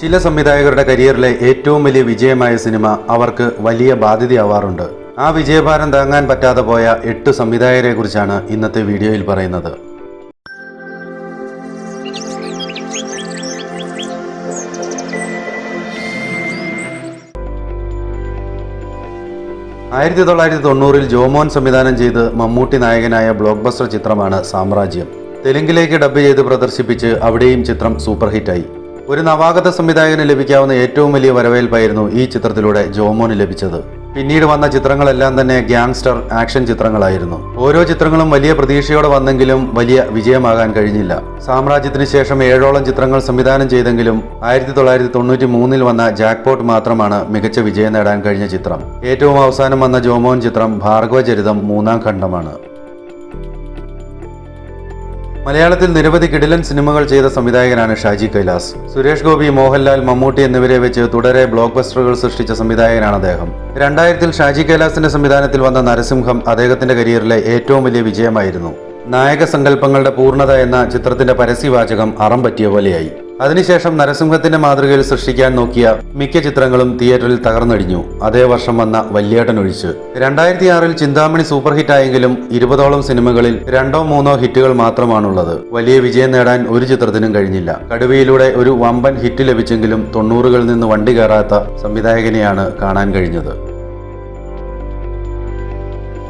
ചില സംവിധായകരുടെ കരിയറിലെ ഏറ്റവും വലിയ വിജയമായ സിനിമ അവർക്ക് വലിയ ബാധ്യതയാവാറുണ്ട്. ആ വിജയഭാരം താങ്ങാൻ പറ്റാതെ പോയ എട്ട് സംവിധായകരെ കുറിച്ചാണ് ഇന്നത്തെ വീഡിയോയിൽ പറയുന്നത്. ആയിരത്തി തൊള്ളായിരത്തി തൊണ്ണൂറിൽ ജോമോൻ സംവിധാനം ചെയ്ത് മമ്മൂട്ടി നായകനായ ബ്ലോക്ക് ബസ്റ്റർ ചിത്രമാണ് സാമ്രാജ്യം. തെലുങ്കിലേക്ക് ഡബ് ചെയ്ത് പ്രദർശിപ്പിച്ച് അവിടെയും ചിത്രം സൂപ്പർ ഹിറ്റായി ഒരു നവാഗത സംവിധായകന് ലഭിക്കാവുന്ന ഏറ്റവും വലിയ വരവേൽപ്പായിരുന്നു ഈ ചിത്രത്തിലൂടെ ജോമോന് ലഭിച്ചത്. പിന്നീട് വന്ന ചിത്രങ്ങളെല്ലാം തന്നെ ഗ്യാങ്സ്റ്റർ ആക്ഷൻ ചിത്രങ്ങളായിരുന്നു. ഓരോ ചിത്രങ്ങളും വലിയ പ്രതീക്ഷയോടെ വന്നെങ്കിലും വലിയ വിജയമാകാൻ കഴിഞ്ഞില്ല. സാമ്രാജ്യത്തിന് ശേഷം ഏഴോളം ചിത്രങ്ങൾ സംവിധാനം ചെയ്തെങ്കിലും ആയിരത്തി തൊള്ളായിരത്തി തൊണ്ണൂറ്റി മൂന്നിൽ വന്ന ജാക്ക്പോട്ട് മാത്രമാണ് മികച്ച വിജയം നേടാൻ കഴിഞ്ഞ ചിത്രം. ഏറ്റവും അവസാനം വന്ന ജോമോൻ ചിത്രം ഭാർഗവചരിതം മൂന്നാം ഖണ്ഡമാണ്. മലയാളത്തിൽ നിരവധി കിടിലൻ സിനിമകൾ ചെയ്ത സംവിധായകനാണ് ഷാജി കൈലാസ്. സുരേഷ് ഗോപി മോഹൻലാൽ മമ്മൂട്ടി എന്നിവരെ വെച്ച് തുടരെ ബ്ലോക്ക് ബസ്റ്ററുകൾ സൃഷ്ടിച്ച സംവിധായകനാണ് അദ്ദേഹം. രണ്ടായിരത്തിൽ ഷാജി കൈലാസിന്റെ സംവിധാനത്തിൽ വന്ന നരസിംഹം അദ്ദേഹത്തിന്റെ കരിയറിലെ ഏറ്റവും വലിയ വിജയമായിരുന്നു. നായക സങ്കല്പങ്ങളുടെ പൂർണത എന്ന ചിത്രത്തിന്റെ പരസ്യവാചകം അറം പറ്റിയ പോലെയായി. അതിനുശേഷം നരസിംഹത്തിന്റെ മാതൃകയിൽ സൃഷ്ടിക്കാൻ നോക്കിയ മിക്ക ചിത്രങ്ങളും തിയേറ്ററിൽ തകർന്നടിഞ്ഞു. അതേ വർഷം വന്ന വല്യേട്ടൻ ഒഴിച്ച്. രണ്ടായിരത്തി ആറിൽ ചിന്താമണി സൂപ്പർ ഹിറ്റായെങ്കിലും ഇരുപതോളം സിനിമകളിൽ രണ്ടോ മൂന്നോ ഹിറ്റുകൾ മാത്രമാണുള്ളത്. വലിയ വിജയം നേടാൻ ഒരു ചിത്രത്തിനും കഴിഞ്ഞില്ല. കടുവയിലൂടെ ഒരു വമ്പൻ ഹിറ്റ് ലഭിച്ചെങ്കിലും തൊണ്ണൂറുകളിൽ നിന്ന് വണ്ടി കയറാത്ത സംവിധായകനെയാണ് കാണാൻ കഴിഞ്ഞത്.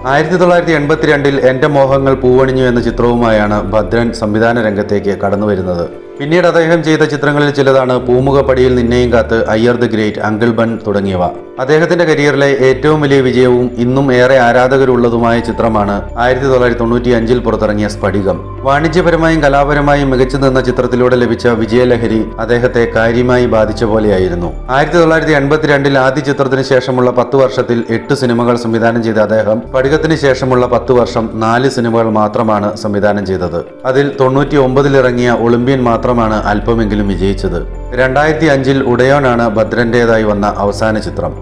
ആയിരത്തി തൊള്ളായിരത്തി എൺപത്തിരണ്ടിൽ എന്റെ മോഹങ്ങൾ പൂവണിഞ്ഞു എന്ന ചിത്രവുമായാണ് ഭദ്രൻ സംവിധാന രംഗത്തേക്ക് കടന്നുവരുന്നത്. പിന്നീട് അദ്ദേഹം ചെയ്ത ചിത്രങ്ങളിൽ ചിലതാണ് പൂമുഖപ്പടിയിൽ നിന്നെയും കാത്ത് Iyer the great uncle bun തുടങ്ങിയവ. അദ്ദേഹത്തിന്റെ കരിയറിലെ ഏറ്റവും വലിയ വിജയവും ഇന്നും ഏറെ ആരാധകരുള്ളതുമായ ചിത്രമാണ് ആയിരത്തി തൊള്ളായിരത്തി തൊണ്ണൂറ്റി അഞ്ചിൽ പുറത്തിറങ്ങിയ സ്ഫടികം. വാണിജ്യപരമായും കലാപരമായും മികച്ചു നിന്ന ചിത്രത്തിലൂടെ ലഭിച്ച വിജയലഹരി അദ്ദേഹത്തെ കാര്യമായി ബാധിച്ച പോലെയായിരുന്നു. ആയിരത്തി തൊള്ളായിരത്തി എൺപത്തിരണ്ടിൽ ആദ്യ ചിത്രത്തിന് ശേഷമുള്ള പത്ത് വർഷത്തിൽ എട്ട് സിനിമകൾ സംവിധാനം ചെയ്ത അദ്ദേഹം സ്ഫടികത്തിന് ശേഷമുള്ള പത്ത് വർഷം നാല് സിനിമകൾ മാത്രമാണ് സംവിധാനം ചെയ്തത്. അതിൽ തൊണ്ണൂറ്റി ഒമ്പതിൽ ഇറങ്ങിയ ഒളിമ്പ്യൻ മാത്രമാണ് അല്പമെങ്കിലും വിജയിച്ചത്. രണ്ടായിരത്തി അഞ്ചിൽ ഉടയോനാണ് ഭദ്രന്റേതായി വന്ന അവസാന ചിത്രം.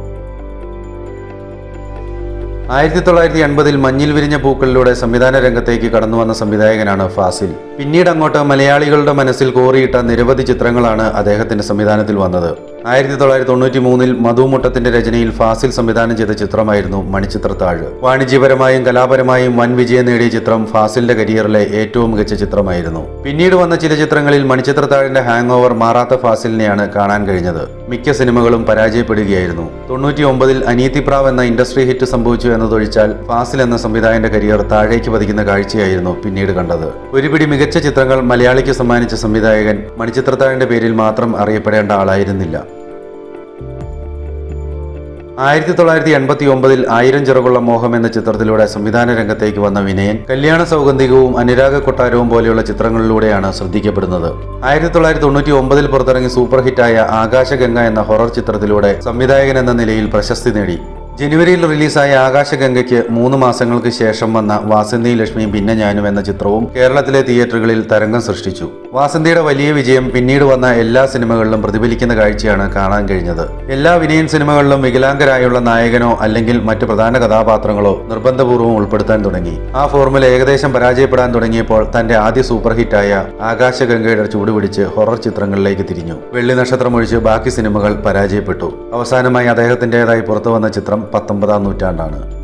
ആയിരത്തി തൊള്ളായിരത്തി എൺപതിൽ മഞ്ഞിൽ വിരിഞ്ഞ പൂക്കളിലൂടെ സംവിധാന രംഗത്തേക്ക് കടന്നു വന്ന സംവിധായകനാണ് ഫാസിൽ. പിന്നീട് അങ്ങോട്ട് മലയാളികളുടെ മനസ്സിൽ കോറിയിട്ട നിരവധി ചിത്രങ്ങളാണ് അദ്ദേഹത്തിന്റെ സംവിധാനത്തിൽ വന്നത്. ആയിരത്തി തൊള്ളായിരത്തി തൊണ്ണൂറ്റി മൂന്നിൽ മധുമുട്ടത്തിന്റെ രചനയിൽ ഫാസിൽ സംവിധാനം ചെയ്ത ചിത്രമായിരുന്നു മണിച്ചിത്രത്താഴ്. വാണിജ്യപരമായും കലാപരമായും വൻ വിജയം നേടിയ ചിത്രം ഫാസിലിന്റെ കരിയറിലെ ഏറ്റവും മികച്ച ചിത്രമായിരുന്നു. പിന്നീട് വന്ന ചില ചിത്രങ്ങളിൽ മണിച്ചിത്രത്താഴിന്റെ ഹാങ് ഓവർ മാറാത്ത ഫാസിലിനെയാണ് കാണാൻ കഴിഞ്ഞത്. മിക്ക സിനിമകളും പരാജയപ്പെടുകയായിരുന്നു. തൊണ്ണൂറ്റി ഒമ്പതിൽ അനീതിപ്രാവ് എന്ന ഇൻഡസ്ട്രി ഹിറ്റ് സംഭവിച്ചു എന്നതൊഴിച്ചാൽ ഫാസിൽ എന്ന സംവിധായകന്റെ കരിയർ താഴേക്ക് പതിക്കുന്ന കാഴ്ചയായിരുന്നു പിന്നീട് കണ്ടത്. ഒരുപിടി മികച്ച ചിത്രങ്ങൾ മലയാളിക്ക് സമ്മാനിച്ച സംവിധായകൻ മണിച്ചിത്രത്താഴിന്റെ പേരിൽ മാത്രം അറിയപ്പെടേണ്ട ആളായിരുന്നില്ല. ആയിരത്തി തൊള്ളായിരത്തി എൺപത്തി ഒമ്പതിൽ ആയിരം ചിറകുള്ള മോഹം എന്ന ചിത്രത്തിലൂടെ സംവിധാന രംഗത്തേക്ക് വന്ന വിനയൻ കല്യാണ സൗഗന്ധികവും അനുരാഗ കൊട്ടാരവും പോലെയുള്ള ചിത്രങ്ങളിലൂടെയാണ് ശ്രദ്ധിക്കപ്പെടുന്നത്. ആയിരത്തി തൊള്ളായിരത്തി തൊണ്ണൂറ്റി ഒമ്പതിൽ പുറത്തിറങ്ങി സൂപ്പർ ഹിറ്റായ ആകാശഗംഗ എന്ന ഹൊറർ ചിത്രത്തിലൂടെ സംവിധായകൻ എന്ന നിലയിൽ പ്രശസ്തി നേടി. ജനുവരിയിൽ റിലീസായ ആകാശഗംഗയ്ക്ക് മൂന്ന് മാസങ്ങൾക്ക് ശേഷം വന്ന വാസന്തി ലക്ഷ്മിയും പിന്നെ ഞാനും എന്ന ചിത്രവും കേരളത്തിലെ തിയേറ്ററുകളിൽ തരംഗം സൃഷ്ടിച്ചു. വാസന്തിയുടെ വലിയ വിജയം പിന്നീട് വന്ന എല്ലാ സിനിമകളിലും പ്രതിഫലിക്കുന്ന കാഴ്ചയാണ് കാണാൻ കഴിഞ്ഞത്. എല്ലാ വിനയൻ സിനിമകളിലും വികലാംഗരായുള്ള നായകനോ അല്ലെങ്കിൽ മറ്റ് പ്രധാന കഥാപാത്രങ്ങളോ നിർബന്ധപൂർവം ഉൾപ്പെടുത്താൻ തുടങ്ങി. ആ ഫോർമുല ഏകദേശം പരാജയപ്പെടാൻ തുടങ്ങിയപ്പോൾ തന്റെ ആദ്യ സൂപ്പർ ഹിറ്റായ ആകാശഗംഗയുടെ ചൂടുപിടിച്ച് ഹൊറർ ചിത്രങ്ങളിലേക്ക് തിരിഞ്ഞു. വെള്ളി നക്ഷത്രം ഒഴിച്ച് ബാക്കി സിനിമകൾ പരാജയപ്പെട്ടു. അവസാനമായി അദ്ദേഹത്തിന്റെതായി പുറത്തു വന്ന ചിത്രം പത്തൊമ്പതാം നൂറ്റാണ്ടാണ്.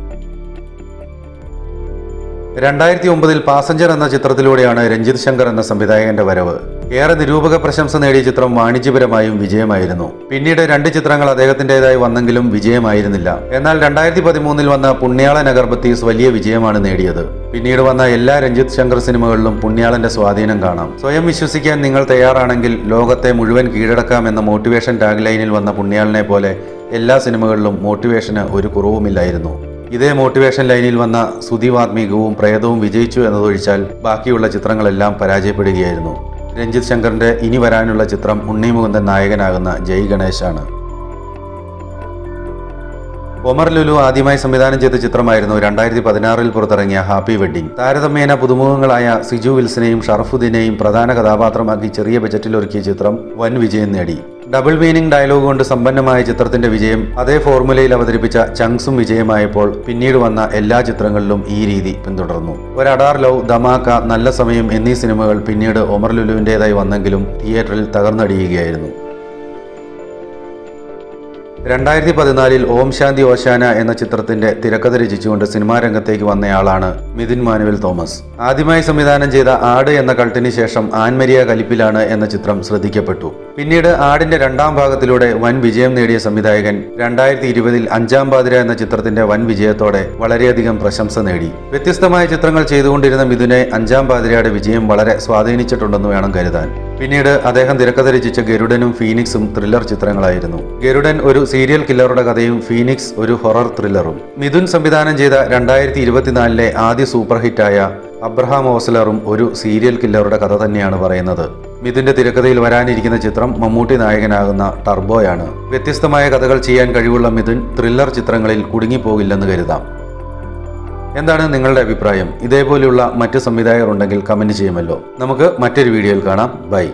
രണ്ടായിരത്തി ഒമ്പതിൽ പാസഞ്ചർ എന്ന ചിത്രത്തിലൂടെയാണ് രഞ്ജിത് ശങ്കർ എന്ന സംവിധായകന്റെ വരവ്. ഏറെ നിരൂപക പ്രശംസ നേടിയ ചിത്രം വാണിജ്യപരമായും വിജയമായിരുന്നു. പിന്നീട് രണ്ട് ചിത്രങ്ങൾ അദ്ദേഹത്തിന്റെതായി വന്നെങ്കിലും വിജയമായിരുന്നില്ല. എന്നാൽ രണ്ടായിരത്തി പതിമൂന്നിൽ വന്ന പുണ്യാള നഗർബത്തീസ് വലിയ വിജയമാണ് നേടിയത്. പിന്നീട് വന്ന എല്ലാ രഞ്ജിത് ശങ്കർ സിനിമകളിലും പുണ്യാളന്റെ സ്വാധീനം കാണാം. സ്വയം വിശ്വസിക്കാൻ നിങ്ങൾ തയ്യാറാണെങ്കിൽ ലോകത്തെ മുഴുവൻ കീഴടക്കാം എന്ന മോട്ടിവേഷൻ ടാഗ് ലൈനിൽ വന്ന പുണ്യാളനെ പോലെ എല്ലാ സിനിമകളിലും മോട്ടിവേഷന് ഒരു കുറവുമില്ലായിരുന്നു. ഇതേ മോട്ടിവേഷൻ ലൈനിൽ വന്ന സുധിവാത്മീകവും പ്രേതവും വിജയിച്ചു എന്നതൊഴിച്ചാൽ ബാക്കിയുള്ള ചിത്രങ്ങളെല്ലാം പരാജയപ്പെടുകയായിരുന്നു. രഞ്ജിത് ശങ്കറിന്റെ ഇനി വരാനുള്ള ചിത്രം ഉണ്ണി മുകുന്ദൻ നായകനാകുന്ന ജയ് ഗണേശാണ്. ഒമർ ലുലു ആദ്യമായി സംവിധാനം ചെയ്ത ചിത്രമായിരുന്നു രണ്ടായിരത്തി പതിനാറിൽ പുറത്തിറങ്ങിയ ഹാപ്പി വെഡ്ഡിംഗ് താരതമ്യേന പുതുമുഖങ്ങളായ സിജു വിൽസിനെയും ഷറഫുദ്ദീനെയും പ്രധാന കഥാപാത്രമാക്കി ചെറിയ ബജറ്റിൽ ഒരുക്കിയ ചിത്രം വൻ വിജയം നേടി. ഡബിൾ മീനിങ് ഡയലോഗ് കൊണ്ട് സമ്പന്നമായ ചിത്രത്തിന്റെ വിജയം അതേ ഫോർമുലയിൽ അവതരിപ്പിച്ച ചങ്സും വിജയമായപ്പോൾ പിന്നീട് വന്ന എല്ലാ ചിത്രങ്ങളിലും ഈ രീതി പിന്തുടർന്നു. ഒരടാർ ലവ് ധമാക്ക നല്ല സമയം എന്നീ സിനിമകൾ പിന്നീട് ഒമർ ലുലുവിന്റെതായി വന്നെങ്കിലും തിയേറ്ററിൽ തകർന്നടിയുകയായിരുന്നു. രണ്ടായിരത്തി പതിനാലിൽ ഓം ശാന്തി ഓശാന എന്ന ചിത്രത്തിന്റെ തിരക്കഥ രചിച്ചുകൊണ്ട് സിനിമാ രംഗത്തേക്ക് വന്നയാളാണ് മിഥുൻ മാനുവൽ തോമസ്. ആദ്യമായി സംവിധാനം ചെയ്ത ആട് എന്ന കൾട്ടിന് ശേഷം ആൻമരിയ കലിപ്പിലാണ് എന്ന ചിത്രം ശ്രദ്ധിക്കപ്പെട്ടു. പിന്നീട് ആടിന്റെ രണ്ടാം ഭാഗത്തിലൂടെ വൻ വിജയം നേടിയ സംവിധായകൻ രണ്ടായിരത്തി ഇരുപതിൽ അഞ്ചാം പാതിര എന്ന ചിത്രത്തിന്റെ വൻ വിജയത്തോടെ വളരെയധികം പ്രശംസ നേടി. വ്യത്യസ്തമായ ചിത്രങ്ങൾ ചെയ്തുകൊണ്ടിരുന്ന മിഥുനെ അഞ്ചാം പാതിരയുടെ വിജയം വളരെ സ്വാധീനിച്ചിട്ടുണ്ടെന്ന് വേണം കരുതാൻ. പിന്നീട് അദ്ദേഹം തിരക്കഥ രചിച്ച ഗരുഡനും ഫീനിക്സും ത്രില്ലർ ചിത്രങ്ങളായിരുന്നു. ഗരുഡൻ ഒരു സീരിയൽ കില്ലറുടെ കഥയും ഫീനിക്സ് ഒരു ഹൊറർ ത്രില്ലറും മിഥുൻ സംവിധാനം ചെയ്ത രണ്ടായിരത്തി ഇരുപത്തിനാലിലെ ആദ്യ സൂപ്പർ ഹിറ്റായ അബ്രഹാം ഓസ്ലറും ഒരു സീരിയൽ കില്ലറുടെ കഥ തന്നെയാണ് പറയുന്നത്. മിഥുന്റെ തിരക്കഥയിൽ വരാനിരിക്കുന്ന ചിത്രം മമ്മൂട്ടി നായകനാകുന്ന ടർബോയാണ് വ്യത്യസ്തമായ കഥകൾ ചെയ്യാൻ കഴിവുള്ള മിഥുൻ ത്രില്ലർ ചിത്രങ്ങളിൽ കുടുങ്ങിപ്പോകില്ലെന്ന് കരുതാം. എന്താണ് നിങ്ങളുടെ അഭിപ്രായം? ഇതേപോലെയുള്ള മറ്റ് സംവിധായകർ ഉണ്ടെങ്കിൽ കമന്റ് ചെയ്യുമല്ലോ. നമുക്ക് മറ്റൊരു വീഡിയോയിൽ കാണാം. ബൈ